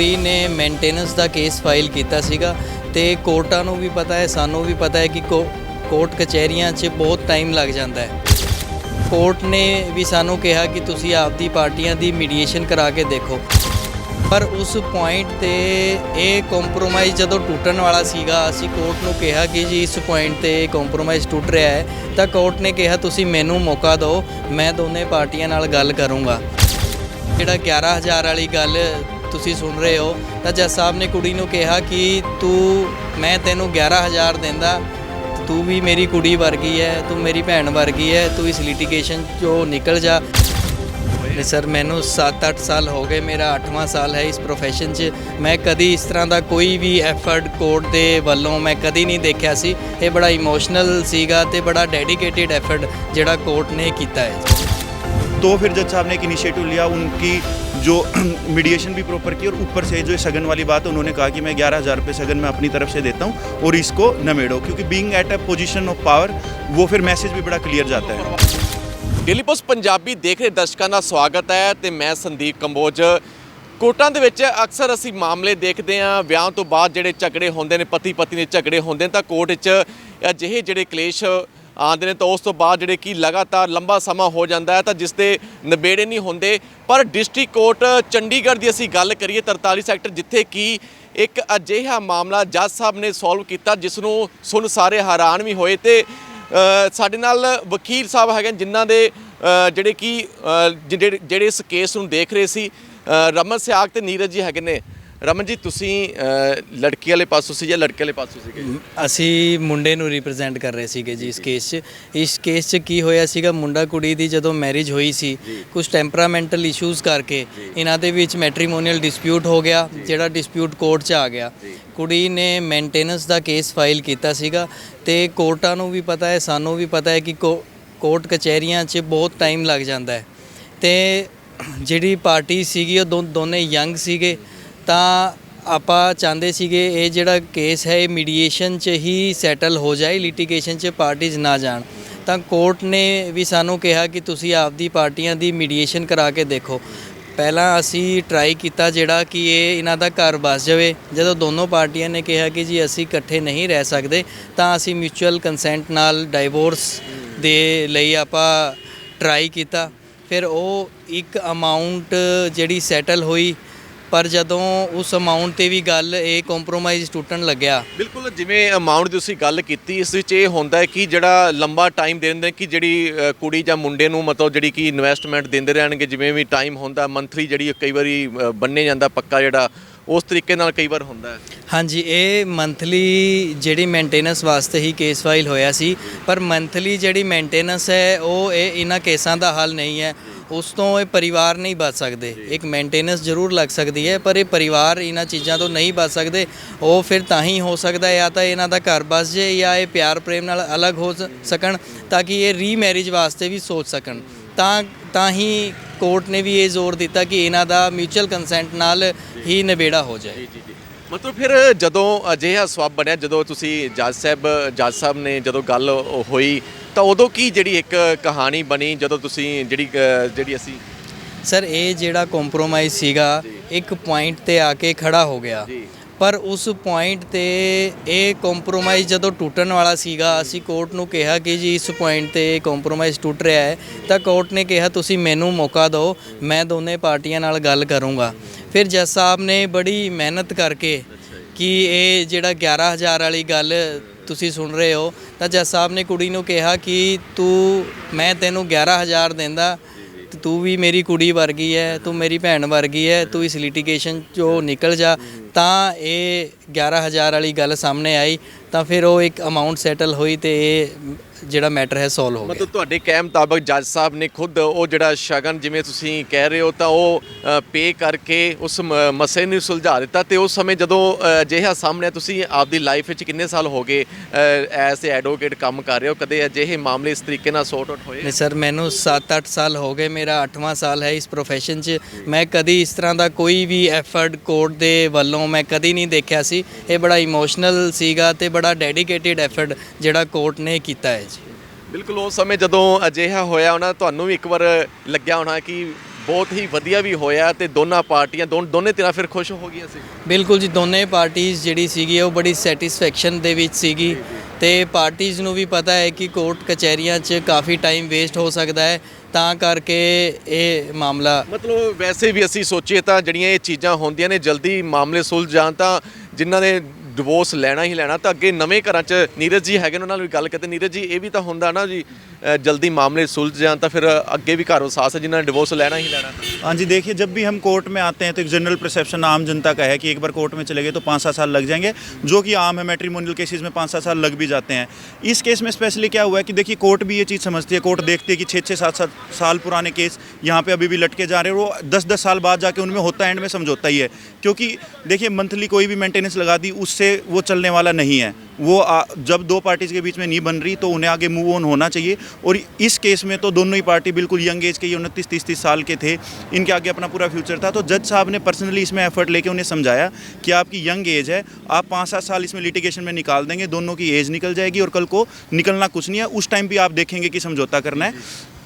ਕੁੜੀ ਨੇ ਮੇਨਟੇਨੈਂਸ ਦਾ case file ਕੀਤਾ ਸੀਗਾ ਤੇ ਕੋਰਟਾਂ ਨੂੰ ਵੀ ਪਤਾ ਹੈ, ਸਾਨੂੰ ਵੀ ਪਤਾ ਹੈ ਕਿ ਕੋਰਟ ਕਚਹਿਰੀਆਂ 'ਚ ਬਹੁਤ ਟਾਈਮ ਲੱਗ ਜਾਂਦਾ ਹੈ। ਕੋਰਟ ਨੇ ਵੀ ਸਾਨੂੰ ਕਿਹਾ ਕਿ ਤੁਸੀਂ ਆਪਦੀ ਪਾਰਟੀਆਂ ਦੀ ਮੀਡੀਏਸ਼ਨ ਕਰਾ ਕੇ ਦੇਖੋ। ਪਰ ਉਸ ਪੁਆਇੰਟ ਤੇ ਇਹ ਕੰਪਰੋਮਾਈਜ਼ ਜਦੋਂ ਟੁੱਟਣ ਵਾਲਾ ਸੀਗਾ, ਅਸੀਂ ਕੋਰਟ ਨੂੰ ਕਿਹਾ ਕਿ ਜੀ ਇਸ ਪੁਆਇੰਟ ਤੇ ਕੰਪਰੋਮਾਈਜ਼ ਟੁੱਟ ਰਿਹਾ ਹੈ, ਤਾਂ ਕੋਰਟ ਨੇ ਕਿਹਾ, ਤੁਸੀਂ ਮੈਨੂੰ ਮੌਕਾ ਦਿਓ, ਮੈਂ ਦੋਨੇ ਪਾਰਟੀਆਂ ਨਾਲ ਗੱਲ ਕਰੂੰਗਾ। ਜਿਹੜਾ 11000 ਵਾਲੀ ਗੱਲ ਤੁਸੀਂ ਸੁਣ ਰਹੇ ਹੋ, ਤਾਂ ਜੱਜ ਸਾਹਿਬ ਨੇ ਕੁੜੀ ਨੂੰ ਕਿਹਾ ਕਿ ਤੂੰ, ਮੈਂ ਤੈਨੂੰ 11000 ਦਿੰਦਾ, ਤੂੰ ਵੀ ਮੇਰੀ ਕੁੜੀ ਵਰਗੀ ਹੈ ਤੂੰ ਮੇਰੀ ਭੈਣ ਵਰਗੀ ਹੈ ਤੂੰ ਇਸ ਲਿਟੀਗੇਸ਼ਨ ਚੋਂ ਨਿਕਲ ਜਾ। ਨਹੀਂ ਸਰ, ਮੈਨੂੰ 7-8 ਸਾਲ ਹੋ ਗਏ, ਮੇਰਾ 8ਵਾਂ ਸਾਲ ਹੈ ਇਸ profession 'ਚ। ਮੈਂ ਕਦੀ ਇਸ ਤਰ੍ਹਾਂ ਦਾ ਕੋਈ ਵੀ ਐਫਰਟ ਕੋਰਟ ਦੇ ਵੱਲੋਂ ਮੈਂ ਕਦੀ ਨਹੀਂ ਦੇਖਿਆ ਸੀ। ਇਹ ਬੜਾ ਇਮੋਸ਼ਨਲ ਸੀਗਾ ਤੇ ਬੜਾ ਡੈਡੀਕੇਟਿਡ ਐਫਰਟ ਜਿਹੜਾ ਕੋਰਟ ਨੇ ਕੀਤਾ ਹੈ। तो फिर जज साहब ने एक इनिशिएटिव लिया उनकी जो मीडिएशन भी प्रॉपर की और ऊपर से जो सगन वाली बात है उन्होंने कहा कि मैं ग्यारह हज़ार रुपये सगन मैं अपनी तरफ से देता हूँ और इसको नमेड़ो क्योंकि being at a position of power वो फिर मैसेज भी बड़ा क्लियर जाता है ਡੇਲੀ ਪੋਸਟ ਪੰਜਾਬੀ ਦੇਖ ਰਹੇ ਦਰਸ਼ਕਾਂ ਦਾ ਸਵਾਗਤ ਹੈ ਤੇ ਮੈਂ ਸੰਦੀਪ ਕੰਬੋਜ ਕੋਰਟਾਂ ਦੇ ਵਿੱਚ ਅਕਸਰ ਅਸੀਂ ਮਾਮਲੇ ਦੇਖਦੇ ਹਾਂ ਵਿਆਹ ਤੋਂ ਬਾਅਦ ਜਿਹੜੇ ਝਗੜੇ ਹੁੰਦੇ ਨੇ ਪਤੀ ਪਤਨੀ ਦੇ ਝਗੜੇ ਹੁੰਦੇ ਨੇ ਤਾਂ ਕੋਰਟ ਵਿੱਚ ਅਜਿਹੇ ਜਿਹੜੇ ਕਲੇਸ਼ ਆਉਂਦੇ ਨੇ ਤਾਂ ਉਸ ਤੋਂ ਬਾਅਦ ਜਿਹੜੇ ਕਿ ਲਗਾਤਾਰ ਲੰਬਾ ਸਮਾਂ ਹੋ ਜਾਂਦਾ ਹੈ ਤਾਂ ਜਿਸ ਦੇ ਨਿਬੇੜੇ ਨਹੀਂ ਹੁੰਦੇ। ਪਰ ਡਿਸਟ੍ਰਿਕਟ ਕੋਰਟ ਚੰਡੀਗੜ੍ਹ ਦੀ ਅਸੀਂ ਗੱਲ ਕਰੀਏ 43 ਸੈਕਟਰ ਜਿੱਥੇ ਕਿ ਇੱਕ ਅਜਿਹਾ ਮਾਮਲਾ ਜੱਜ ਸਾਹਿਬ ਨੇ ਸੋਲਵ ਕੀਤਾ ਜਿਸ ਨੂੰ ਸੁਣ ਸਾਰੇ ਹੈਰਾਨ ਵੀ ਹੋਏ ਤੇ ਸਾਡੇ ਨਾਲ ਵਕੀਲ ਸਾਹਿਬ ਹੈਗੇ ਨੇ ਜਿਨ੍ਹਾਂ ਦੇ ਜਿਹੜੇ ਕਿ ਅ, ਜਿਹੜੇ ਇਸ ਕੇਸ ਨੂੰ ਦੇਖ ਰਹੇ ਸੀ। ਰਮਨ ਸਿਆਗ ਤੇ ਨੀਰਜ ਜੀ ਹੈਗੇ ਨੇ। ਰਮਨ ਜੀ ਤੁਸੀਂ ਲੜਕੀ ਵਾਲੇ ਪਾਸੋਂ ਸੀ ਜਾਂ ਲੜਕੇ ਵਾਲੇ ਪਾਸੋਂ ਸੀਗੇ? ਅਸੀਂ ਮੁੰਡੇ ਨੂੰ ਰਿਪਰੈਜ਼ੈਂਟ ਕਰ ਰਹੇ ਸੀਗੇ ਜੀ ਇਸ ਕੇਸ 'ਚ। ਇਸ ਕੇਸ 'ਚ ਕੀ ਹੋਇਆ ਸੀਗਾ ਮੁੰਡਾ ਕੁੜੀ ਦੀ ਜਦੋਂ ਮੈਰਿਜ ਹੋਈ ਸੀ ਕੁਝ ਟੈਂਪਰਾਮੈਂਟਲ ਇਸ਼ੂਜ਼ ਕਰਕੇ ਇਹਨਾਂ ਦੇ ਵਿੱਚ ਮੈਟ੍ਰੀਮੋਨੀਅਲ ਡਿਸਪਿਊਟ ਹੋ ਗਿਆ ਜਿਹੜਾ ਡਿਸਪਿਊਟ ਕੋਰਟ 'ਚ ਆ ਗਿਆ। ਕੁੜੀ ਨੇ ਮੇਨਟੇਨੈਂਸ ਦਾ ਕੇਸ ਫਾਈਲ ਕੀਤਾ ਸੀਗਾ ਤੇ ਕੋਰਟਾਂ ਨੂੰ ਵੀ ਪਤਾ ਹੈ ਸਾਨੂੰ ਵੀ ਪਤਾ ਹੈ ਕਿ ਕੋਰਟ ਕਚਹਿਰੀਆਂ 'ਚ ਬਹੁਤ ਟਾਈਮ ਲੱਗ ਜਾਂਦਾ ਹੈ। ਤੇ ਜਿਹੜੀ ਪਾਰਟੀ ਸੀਗੀ ਉਹ ਦੋਨੇ ਯੰਗ ਸੀਗੇ। ਤਾਂ ਆਪਾਂ ਚਾਹੁੰਦੇ ਸੀਗੇ ਇਹ ਜਿਹੜਾ ਕੇਸ ਹੈ, ਇਹ ਮੀਡੀਏਸ਼ਨ 'ਚ ਹੀ ਸੈਟਲ ਹੋ ਜਾਏ ਲਿਟੀਗੇਸ਼ਨ 'ਚ ਪਾਰਟੀਆਂ ਨਾ ਜਾਣ। ਤਾਂ ਕੋਰਟ ਨੇ ਵੀ ਸਾਨੂੰ ਕਿਹਾ ਕਿ ਤੁਸੀਂ ਆਪਦੀ ਪਾਰਟੀਆਂ ਦੀ ਮੀਡੀਏਸ਼ਨ ਕਰਾ ਕੇ ਦੇਖੋ। ਪਹਿਲਾਂ ਅਸੀਂ ਟਰਾਈ ਕੀਤਾ ਜਿਹੜਾ ਕਿ ਇਹ ਇਹਨਾਂ ਦਾ ਘਰ ਬਸ ਜਾਵੇ। ਜਦੋਂ ਦੋਨੋਂ ਪਾਰਟੀਆਂ ਨੇ ਕਿਹਾ ਕਿ ਜੀ ਅਸੀਂ ਇਕੱਠੇ ਨਹੀਂ ਰਹਿ ਸਕਦੇ, ਤਾਂ ਅਸੀਂ ਮਿਊਚੁਅਲ ਕੰਸੈਂਟ ਨਾਲ ਡਾਈਵੋਰਸ ਦੇ ਲਈ ਆਪਾਂ ਟਰਾਈ ਕੀਤਾ। ਫਿਰ ਉਹ ਇੱਕ ਅਮਾਉਂਟ ਜਿਹੜੀ ਸੈਟਲ ਹੋਈ ਪਰ ਜਦੋਂ ਉਸ ਅਮਾਉਂਟ ਤੇ ਵੀ ਗੱਲ ਇਹ ਕੰਪਰੋਮਾਈਜ਼ ਟੁੱਟਣ ਲੱਗਿਆ। ਬਿਲਕੁਲ ਜਿਵੇਂ ਅਮਾਉਂਟ ਦੀ ਤੁਸੀਂ ਗੱਲ ਕੀਤੀ ਇਸ ਵਿੱਚ ਇਹ ਹੁੰਦਾ ਹੈ ਕਿ ਜਿਹੜਾ ਲੰਬਾ ਟਾਈਮ ਦੇ ਦਿੰਦੇ ਕਿ ਜਿਹੜੀ ਕੁੜੀ ਜਾਂ ਮੁੰਡੇ ਨੂੰ ਮਤਲਬ ਜਿਹੜੀ ਕਿ ਇਨਵੈਸਟਮੈਂਟ ਦਿੰਦੇ ਰਹਿਣਗੇ ਜਿਵੇਂ ਵੀ ਟਾਈਮ ਹੁੰਦਾ ਮੰਥਲੀ ਜਿਹੜੀ ਕਈ ਵਾਰੀ ਬੰਨੇ ਜਾਂਦਾ ਪੱਕਾ ਜਿਹੜਾ ਉਸ ਤਰੀਕੇ ਨਾਲ ਕਈ ਵਾਰ ਹੁੰਦਾ ਹੈ। ਹਾਂਜੀ ਇਹ ਮੰਥਲੀ ਜਿਹੜੀ ਮੇਨਟੇਨੈਂਸ ਵਾਸਤੇ ਹੀ ਕੇਸ ਫਾਈਲ ਹੋਇਆ ਸੀ ਪਰ ਮੰਥਲੀ ਜਿਹੜੀ ਮੇਨਟੇਨੈਂਸ ਹੈ ਉਹ ਇਹ ਇਹਨਾਂ ਕੇਸਾਂ ਦਾ ਹੱਲ ਨਹੀਂ ਹੈ। ਉਸ ਤੋਂ ਇਹ ਪਰਿਵਾਰ ਨਹੀਂ ਬਚ ਸਕਦੇ। ਇੱਕ ਮੇਨਟੇਨੈਂਸ ਜ਼ਰੂਰ ਲੱਗ ਸਕਦੀ ਹੈ ਪਰ ਇਹ ਪਰਿਵਾਰ ਇਹਨਾਂ ਚੀਜ਼ਾਂ ਤੋਂ ਨਹੀਂ ਬਚ ਸਕਦੇ। ਉਹ ਫਿਰ ਤਾਂ ਹੀ ਹੋ ਸਕਦਾ ਹੈ ਜਾਂ ਤਾਂ ਇਹਨਾਂ ਦਾ ਘਰ ਬਸ ਜੇ ਜਾਂ ਇਹ ਪਿਆਰ ਪ੍ਰੇਮ ਨਾਲ ਅਲੱਗ ਹੋ ਸਕਣ ਤਾਂ ਕਿ ਇਹ ਰੀਮੈਰਿਜ ਵਾਸਤੇ ਵੀ ਸੋਚ ਸਕਣ। ਤਾਂ ਤਾਂ ਹੀ ਕੋਰਟ ਨੇ ਵੀ ਇਹ ਜ਼ੋਰ ਦਿੱਤਾ ਕਿ ਇਹਨਾਂ ਦਾ ਮਿਊਚੁਅਲ ਕੰਸੈਂਟ ਨਾਲ ਹੀ ਨਿਬੇੜਾ ਹੋ ਜਾਏ। ਮਤਲਬ ਫਿਰ ਜਦੋਂ ਅਜਿਹਾ ਸਵਾਬ ਬਣਿਆ ਜਦੋਂ ਤੁਸੀਂ ਜੱਜ ਸਾਹਿਬ ਜੱਜ ਸਾਹਿਬ ਨੇ ਜਦੋਂ ਗੱਲ ਹੋਈ ਤਾਂ ਉਦੋਂ ਕੀ ਜਿਹੜੀ ਇੱਕ ਕਹਾਣੀ ਬਣੀ ਜਦੋਂ ਤੁਸੀਂ ਜਿਹੜੀ ਜਿਹੜੀ ਅਸੀਂ ਸਰ ਇਹ ਜਿਹੜਾ ਕੰਪਰੋਮਾਈਜ਼ ਸੀਗਾ ਇੱਕ ਪੁਆਇੰਟ ਤੇ ਆ ਕੇ ਖੜਾ ਹੋ ਗਿਆ। ਪਰ ਉਸ ਪੁਆਇੰਟ ਤੇ ਇਹ ਕੰਪਰੋਮਾਈਜ਼ ਜਦੋਂ ਟੁੱਟਣ ਵਾਲਾ ਸੀਗਾ ਅਸੀਂ ਕੋਰਟ ਨੂੰ ਕਿਹਾ ਕਿ ਜੀ ਇਸ ਪੁਆਇੰਟ ਤੇ ਕੰਪਰੋਮਾਈਜ਼ ਟੁੱਟ ਰਿਹਾ ਹੈ ਤਾਂ ਕੋਰਟ ਨੇ ਕਿਹਾ ਤੁਸੀਂ ਮੈਨੂੰ ਮੌਕਾ ਦਿਓ ਮੈਂ ਦੋਨੇ ਪਾਰਟੀਆਂ ਨਾਲ ਗੱਲ ਕਰੂੰਗਾ। ਫਿਰ ਜੱਜ ਸਾਹਿਬ ਨੇ ਬੜੀ ਮਿਹਨਤ ਕਰਕੇ ਕਿ ਇਹ ਜਿਹੜਾ 11000 ਵਾਲੀ ਗੱਲ ਤੁਸੀਂ ਸੁਣ ਰਹੇ ਹੋ, ਤਾਂ ਜੱਜ ਸਾਹਿਬ ਨੇ ਕੁੜੀ ਨੂੰ ਕਿਹਾ ਕਿ ਤੂੰ, ਮੈਂ ਤੈਨੂੰ 11000 ਦਿੰਦਾ, ਤੂੰ ਵੀ ਮੇਰੀ ਕੁੜੀ ਵਰਗੀ ਹੈ ਤੂੰ ਮੇਰੀ ਭੈਣ ਵਰਗੀ ਹੈ ਤੂੰ ਇਸ ਲਿਟੀਗੇਸ਼ਨ ਚੋਂ ਨਿਕਲ ਜਾ। ਤਾਂ ਇਹ 11000 ਵਾਲੀ ਗੱਲ ਸਾਹਮਣੇ ਆਈ, ਤਾਂ ਫਿਰ ਉਹ ਇੱਕ ਅਮਾਉਂਟ ਸੈਟਲ ਹੋਈ ਤੇ ਇਹ ਜਿਹੜਾ ਮੈਟਰ ਹੈ ਸੋਲਵ ਹੋ ਗਿਆ। ਮਤਲਬ ਤੁਹਾਡੇ ਕਹਿ ਮੁਤਾਬਕ ਜੱਜ ਸਾਹਿਬ ਨੇ ਖੁਦ ਉਹ ਜਿਹੜਾ ਸ਼ਗਨ ਜਿਵੇਂ ਤੁਸੀਂ ਕਹਿ ਰਹੇ ਹੋ ਤਾਂ ਉਹ ਪੇ ਕਰਕੇ ਉਸ ਮ- ਮਸਲੇ ਨੂੰ ਸੁਲਝਾ ਦਿੱਤਾ ਤੇ ਉਸ ਸਮੇਂ ਜਦੋਂ ਅ, ਅਜਿਹਾ ਸਾਹਮਣੇ ਤੁਸੀਂ ਆਪਦੀ ਲਾਈਫ ਵਿੱਚ ਕਿੰਨੇ ਸਾਲ ਹੋ ਗਏ ਐਸ ਐਡਵੋਕੇਟ ਕੰਮ ਕਰ ਰਹੇ ਹੋ? ਕਦੇ ਅਜਿਹੇ ਮਾਮਲੇ ਇਸ ਤਰੀਕੇ ਨਾਲ ਸੌਟ ਆਊਟ ਹੋਏ? ਨਹੀਂ ਸਰ ਮੈਨੂੰ 7-8 ਸਾਲ ਹੋ ਗਏ ਮੇਰਾ 8ਵਾਂ ਸਾਲ ਹੈ ਇਸ profession 'ਚ। ਮੈਂ ਕਦੀ ਇਸ ਤਰ੍ਹਾਂ ਦਾ ਕੋਈ ਵੀ ਐਫਰਟ ਕੋਰਟ ਦੇ ਵੱਲੋਂ ਮੈਂ ਕਦੀ ਨਹੀਂ ਦੇਖਿਆ ਸੀ। ਇਹ ਬੜਾ ਇਮੋਸ਼ਨਲ ਸੀਗਾ ਤੇ ਬੜਾ ਡੈਡੀਕੇਟਿਡ ਐਫਰਟ ਜਿਹੜਾ ਕੋਰਟ ਨੇ ਕੀਤਾ ਹੈ। ਬਿਲਕੁਲ ਉਸ ਸਮੇਂ ਜਦੋਂ ਅਜਿਹਾ ਹੋਇਆ ਉਹਨਾਂ ਤੁਹਾਨੂੰ ਵੀ ਇੱਕ ਵਾਰ ਲੱਗਿਆ ਹੋਣਾ ਕਿ ਬਹੁਤ ਹੀ ਵਧੀਆ ਵੀ ਹੋਇਆ ਤੇ ਦੋਨਾਂ ਪਾਰਟੀਆਂ ਦੋਨ ਦੋਨੇ ਤਰ੍ਹਾਂ ਫਿਰ ਖੁਸ਼ ਹੋ ਗਈਆਂ ਸੀ? ਬਿਲਕੁਲ ਜੀ ਦੋਨੇ ਪਾਰਟੀਆਂ ਜਿਹੜੀ ਸੀਗੀ ਉਹ ਬੜੀ ਸੈਟੀਸਫੈਕਸ਼ਨ ਦੇ ਵਿੱਚ ਸੀਗੀ ਤੇ ਪਾਰਟੀਆਂ ਨੂੰ ਵੀ ਪਤਾ ਹੈ ਕਿ ਕੋਰਟ ਕਚਹਿਰੀਆਂ 'ਚ ਕਾਫੀ ਟਾਈਮ ਵੇਸਟ ਹੋ ਸਕਦਾ ਹੈ ਤਾਂ ਕਰਕੇ ਇਹ ਮਾਮਲਾ ਮਤਲਬ ਵੈਸੇ ਵੀ ਅਸੀਂ ਸੋਚੀਏ ਤਾਂ ਜਿਹੜੀਆਂ ਇਹ ਚੀਜ਼ਾਂ ਹੁੰਦੀਆਂ ਨੇ ਜਲਦੀ ਮਾਮਲੇ ਸੁਲਝ ਜਾਣ ਤਾਂ ਜਿਨ੍ਹਾਂ ਨੇ ਡਿਵੋਰਸ ਲੈਣਾ ਹੀ ਲੈਣਾ ਤਾਂ ਅੱਗੇ ਨਵੇਂ ਘਰਾਂ 'ਚ ਨੀਰਜ ਜੀ ਹੈਗੇ ਨੇ, ਉਹਨਾਂ ਨਾਲ ਵੀ ਗੱਲ ਕਰਦੇ ਨੀਰਜ ਜੀ ਇਹ ਵੀ ਤਾਂ ਹੁੰਦਾ ਨਾ ਜੀ ਅ, ਜਲਦੀ ਮਾਮਲੇ ਸੁਲਝ ਜਾਣ ਤਾਂ ਫਿਰ ਅੱਗੇ ਵੀ ਘਰ ਵਸਾਸ ਹੈ ਜਿਨ੍ਹਾਂ ਨੇ ਡਿਵੋਰਸ ਲੈਣਾ ਹੀ ਲੈਣਾ हाँ जी देखिए जब भी हम कोर्ट में आते हैं तो एक जनरल परसेप्शन आम जनता का है कि एक बार कोर्ट में चले गए तो पाँच सात साल लग जाएंगे जो कि आम है मैट्रिमोनियल केसेस में पाँच सात साल लग भी जाते हैं इस केस में स्पेशली क्या हुआ है कि देखिए कोर्ट भी ये चीज़ समझती है कोर्ट देखती है कि छः छः सात सात साल पुराने केस यहाँ पे अभी भी लटके जा रहे हैं और वो दस दस साल बाद जाके उनमें होता एंड में समझौता ही है क्योंकि देखिए मंथली कोई भी मेंटेनेंस लगा दी उससे वो चलने वाला नहीं है। वो आ, जब दो पार्टीज़ के बीच में नहीं बन रही तो उन्हें आगे मूव ऑन होना चाहिए। और इस केस में तो दोनों ही पार्टी बिल्कुल यंग एज के ये उनतीस तीस तीस साल के थे। इनके आगे अपना पूरा फ्यूचर था। तो जज साहब ने पर्सनली इसमें एफर्ट लेके उन्हें समझाया कि आपकी यंग एज है आप पाँच सात साल इसमें लिटिगेशन में निकाल देंगे दोनों की एज निकल जाएगी और कल को निकलना कुछ नहीं है। उस टाइम भी आप देखेंगे कि समझौता करना है।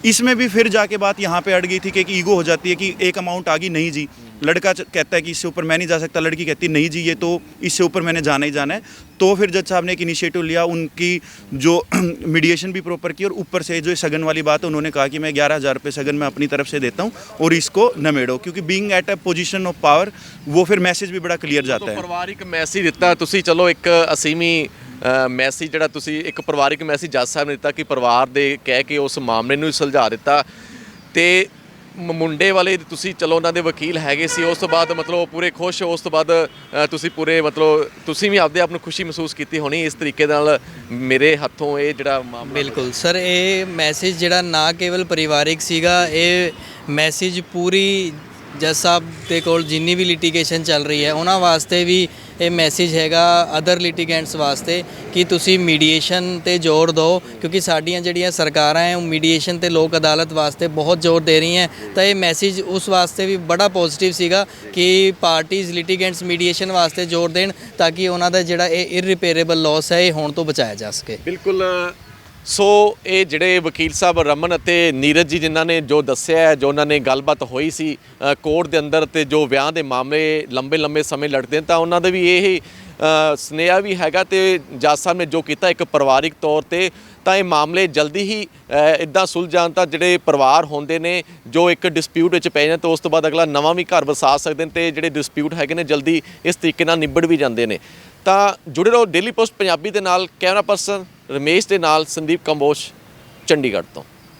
इसमें भी फिर जाके बात यहाँ पे अड़ गई थी कि एक ईगो हो जाती है कि एक अमाउंट आ गई नहीं जी। लड़का कहता है कि इससे ऊपर मैं नहीं जा सकता लड़की कहती नहीं जी ये तो इससे ऊपर मैंने जाना ही जाना है। तो फिर जज साहब ने एक इनिशिएटिव लिया उनकी जो मीडिएशन भी प्रॉपर की और ऊपर से जो सगन वाली बात है उन्होंने कहा कि मैं ग्यारह हज़ार रुपये सगन मैं अपनी तरफ़ से देता हूँ और इसको न मेड़ो क्योंकि being at a position of power वो फिर मैसेज भी बड़ा क्लियर तो जाता है। पारिवारिक मैसेज दिता तुम चलो एक असीमी ਮੈਸੇਜ ਜਿਹੜਾ ਤੁਸੀਂ, ਇੱਕ ਪਰਿਵਾਰਿਕ ਮੈਸੇਜ ਜੱਜ ਸਾਹਿਬ ਨੇ ਦਿੱਤਾ ਕਿ ਪਰਿਵਾਰ ਦੇ ਕਹਿ ਕੇ ਉਸ ਮਾਮਲੇ ਨੂੰ ਸੁਲਝਾ ਦਿੱਤਾ। ਤੇ ਮੁੰਡੇ ਵਾਲੇ ਤੁਸੀਂ ਚਲੋ ਉਹਨਾਂ ਦੇ ਵਕੀਲ ਹੈਗੇ ਸੀ, ਉਸ ਤੋਂ ਬਾਅਦ ਮਤਲਬ ਪੂਰੇ ਖੁਸ਼, ਉਸ ਤੋਂ ਬਾਅਦ ਤੁਸੀਂ ਪੂਰੇ ਮਤਲਬ ਤੁਸੀਂ ਵੀ ਆਪਦੇ ਆਪ ਨੂੰ ਖੁਸ਼ੀ ਮਹਿਸੂਸ ਕੀਤੀ ਹੋਣੀ, ਇਸ ਤਰੀਕੇ ਨਾਲ ਮੇਰੇ ਹੱਥੋਂ ਇਹ ਜਿਹੜਾ ਮਾਮਲਾ ਬਿਲਕੁਲ ਸਰ, ਇਹ ਮੈਸੇਜ ਜਿਹੜਾ ਨਾ ਕੇਵਲ ਪਰਿਵਾਰਿਕ ਸੀਗਾ, ਇਹ ਮੈਸੇਜ ਪੂਰੀ ਜੱਜ ਸਾਹਿਬ ਦੇ ਕੋਲ ਜਿੰਨੀ ਵੀ ਲਿਟੀਗੇਸ਼ਨ ਚੱਲ ਰਹੀ ਹੈ, ਉਹਨਾਂ ਵਾਸਤੇ ਵੀ ਇਹ ਮੈਸੇਜ ਹੈਗਾ ਅਦਰ ਲਿਟੀਗੈਂਟਸ ਵਾਸਤੇ ਕਿ ਤੁਸੀਂ ਮੀਡੀਏਸ਼ਨ ਤੇ ਜ਼ੋਰ ਦਿਓ, ਕਿਉਂਕਿ ਸਾਡੀਆਂ ਜਿਹੜੀਆਂ ਸਰਕਾਰਾਂ ਹੈ, ਉਹ ਮੀਡੀਏਸ਼ਨ ਤੇ ਲੋਕ ਅਦਾਲਤ ਵਾਸਤੇ ਬਹੁਤ ਜ਼ੋਰ ਦੇ ਰਹੀਆਂ ਤਾਂ ਇਹ ਮੈਸੇਜ ਉਸ ਵਾਸਤੇ ਵੀ ਬੜਾ ਪੋਜ਼ਿਟਿਵ ਸੀਗਾ ਕਿ ਪਾਰਟੀਆਂ ਲਿਟੀਗੈਂਟਸ ਮੀਡੀਏਸ਼ਨ ਵਾਸਤੇ ਜ਼ੋਰ ਦੇਣ, ਤਾਂ ਕਿ ਉਹਨਾਂ ਦਾ ਜਿਹੜਾ ਇਹ ਇਰਰਿਪੇਅਰੇਬਲ ਲਾਸ ਹੈ, ਇਹ ਹੋਣ ਤੋਂ ਬਚਾਇਆ ਜਾ ਸਕੇ। ਬਿਲਕੁਲ ਸੋ ਇਹ ਜਿਹੜੇ ਵਕੀਲ ਸਾਹਿਬ ਰਮਨ ਅਤੇ ਨੀਰਜ ਜੀ ਜਿਨ੍ਹਾਂ ਨੇ ਜੋ ਦੱਸਿਆ ਹੈ, ਜੋ ਉਹਨਾਂ ਨੇ ਗੱਲਬਾਤ ਹੋਈ ਸੀ ਕੋਰਟ ਦੇ ਅੰਦਰ ਤੇ ਜੋ ਵਿਆਹ ਦੇ ਮਾਮਲੇ ਲੰਬੇ ਲੰਬੇ ਸਮੇਂ ਲੜਦੇ ਨੇ ਤਾਂ ਉਹਨਾਂ ਦਾ ਵੀ ਇਹ ਅ, ਸੁਨੇਹਾ ਵੀ ਹੈਗਾ ਤੇ ਜੱਜ ਸਾਹਿਬ ਨੇ ਜੋ ਕੀਤਾ ਇੱਕ ਪਰਿਵਾਰਿਕ ਤੌਰ ਤੇ ਤਾਂ ਇਹ ਮਾਮਲੇ ਜਲਦੀ ਹੀ ਇਦਾਂ ਸੁਲਝ ਤਾਂ ਜਿਹੜੇ ਪਰਿਵਾਰ ਹੁੰਦੇ ਨੇ ਜੋ ਇੱਕ ਡਿਸਪਿਊਟ ਵਿੱਚ ਪੈ ਜਾਂਦੇ ਤਾਂ ਉਸ ਤੋਂ ਬਾਅਦ ਅਗਲਾ ਨਵਾਂ ਵੀ ਘਰ ਵਸਾ ਸਕਦੇ ਨੇ ਤੇ ਜਿਹੜੇ ਡਿਸਪਿਊਟ ਹੈਗੇ ਨੇ ਜਲਦੀ ਇਸ ਤਰੀਕੇ ਨਾਲ ਨਿਬੜ ਵੀ ਜਾਂਦੇ ਨੇ। ਤਾਂ ਜੁੜੇ ਰਹੋ ਡੇਲੀ ਪੋਸਟ ਪੰਜਾਬੀ ਦੇ ਨਾਲ ਕੈਮਰਾ ਪਰਸਨ ਰਮੇਸ਼ ਦੇ ਨਾਲ ਸੰਦੀਪ ਕੰਬੋਜ ਚੰਡੀਗੜ੍ਹ ਤੋਂ।